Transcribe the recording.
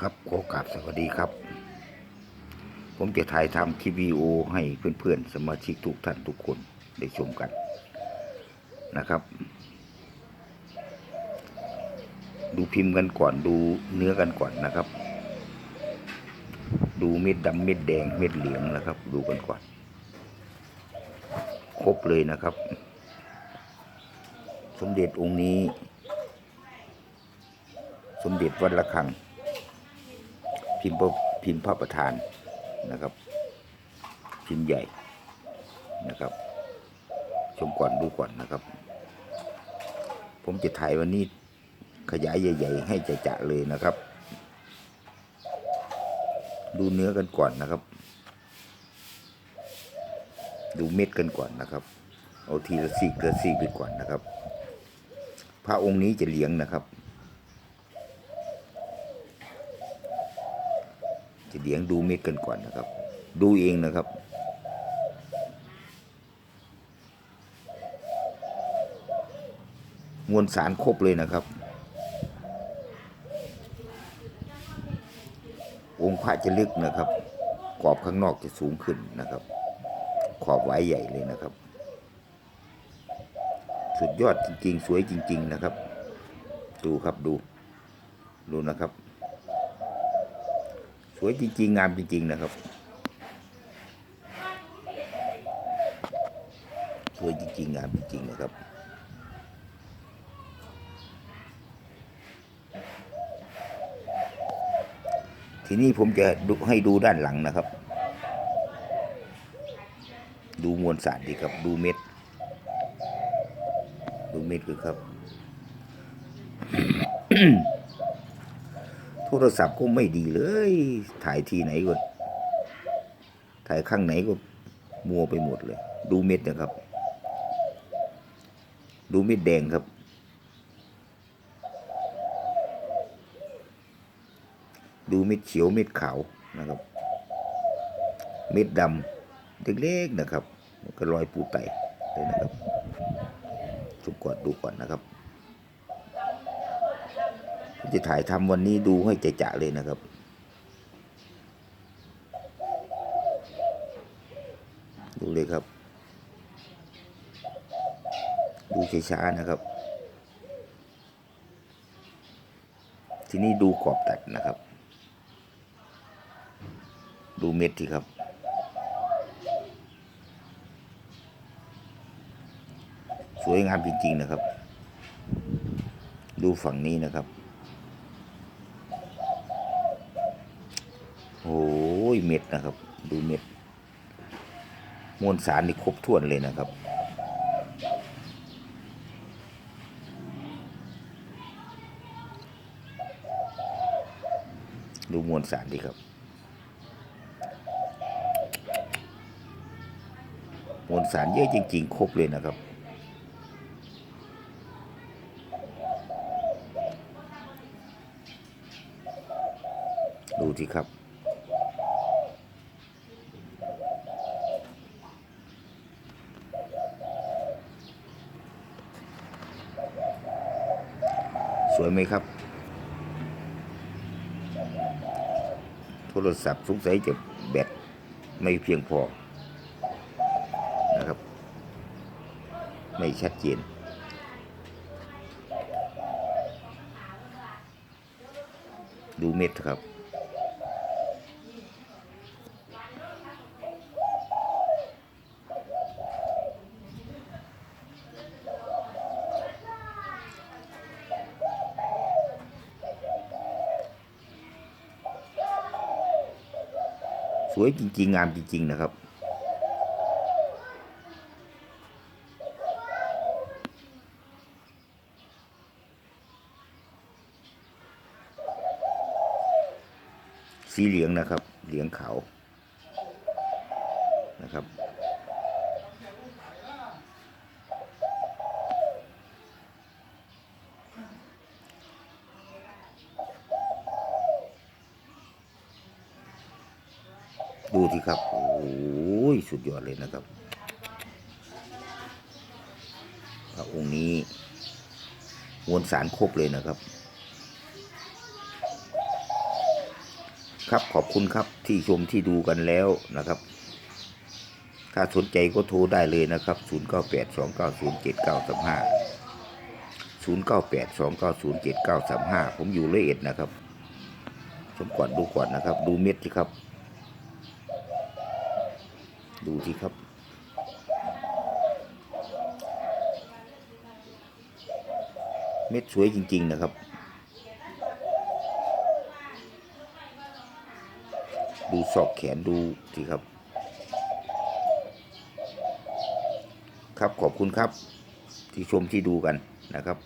ครับขอกราบสวัสดีครับ ผมจะถ่ายทำคลิปวิดีโอให้เพื่อนๆ สมาชิกทุกท่านทุกคนได้ชมกันนะครับ ดูพิมพ์กันก่อนดูเนื้อกันก่อนนะครับ ดูเม็ดดำเม็ดแดงเม็ดเหลืองนะครับ ดูกันก่อน ครบเลยนะครับ สมเด็จองค์นี้ สมเด็จวัดระฆัง พิมพ์พระพิมพ์พระประธานนะครับ พิมพ์ใหญ่นะครับ ชมก่อนดูก่อนนะครับ ผมจะถ่ายวันนี้ขยายใหญ่ ๆ ให้จะจะๆเลยนะครับ ดูเนื้อกันก่อนนะครับ ดูเม็ดกันก่อนนะครับ เอาทีละซีกละซีกไปก่อนนะครับ พระองค์นี้จะเลี้ยงนะครับ จะเลี้ยงดูเม็ดกันก่อนนะครับ ดูเองนะครับมวลสารครบเลยนะครับ องค์พระจะลึกนะครับกรอบข้างนอกจะสูงขึ้นนะครับ ขอบไว้ใหญ่เลยนะครับ สุดยอดจริงๆ สวยจริง ๆนะครับ ดูครับดู ดูนะครับ สวยจริงๆ งามจริง ๆ นะครับ สวยจริง ๆ งามจริง ๆ นะครับทีนี้ผมจะดูให้ดูด้านหลังนะครับ ดูมวลสารดีครับ ดูเม็ด ดูเม็ดคือครับ โทรศัพท์ก็ไม่ดีเลย ถ่ายทีไหนก็ ถ่ายข้างไหนก็มัวไปหมดเลย ดูเม็ดนะครับ ดูเม็ดแดงครับ ดูเม็ดเขียวเม็ดขาวนะครับ เม็ดดำเล็กๆนะครับ ก็รอยปูไตเลยนะครับชุบก่อนดูก่อนนะครับ จะถ่ายทำวันนี้ดูให้จะจะๆเลยนะครับ ดูเลยครับ ดูช้าๆนะครับ ทีนี้ดูขอบตัดนะครับ ดูเม็ดที่ครับสวยงามจริงๆนะครับ ดูฝั่งนี้นะครับ โอ้ยเม็ดนะครับ ดูเม็ดมวลสารนี่ครบถ้วนเลยนะครับ ดูมวลสารดีครับ มวลสารเยอะจริง ๆ ครบเลยนะครับดูสิครับ สวยไหมครับ โทรศัพท์สงสัยจะแบตไม่เพียงพอนะครับ ไม่ชัดเจนดูเม็ดครับ สวยจริงๆ งามจริง ๆ นะครับ สีเหลืองนะครับ เหลืองขาวนะครับ ดูสิครับ โอ้ย สุดยอดเลยนะครับพระองค์นี้มวลสารครบเลยนะครับ ครับขอบคุณครับที่ชมที่ดูกันแล้วนะครับ ถ้าสนใจก็โทรได้เลยนะครับ 0 9 8 2 9 0 7 9 3 5 0 9 8 2 9 0 7 9 3 5 ผมอยู่ละเอียดนะครับ ชมก่อนดูก่อนนะครับ ดูเม็ดสิครับ ดูที่ครับ เม็ดสวยจริง ๆ นะครับ ดูศอกแขนดูสิครับ ครับขอบคุณครับที่ชมที่ดูกันนะครับ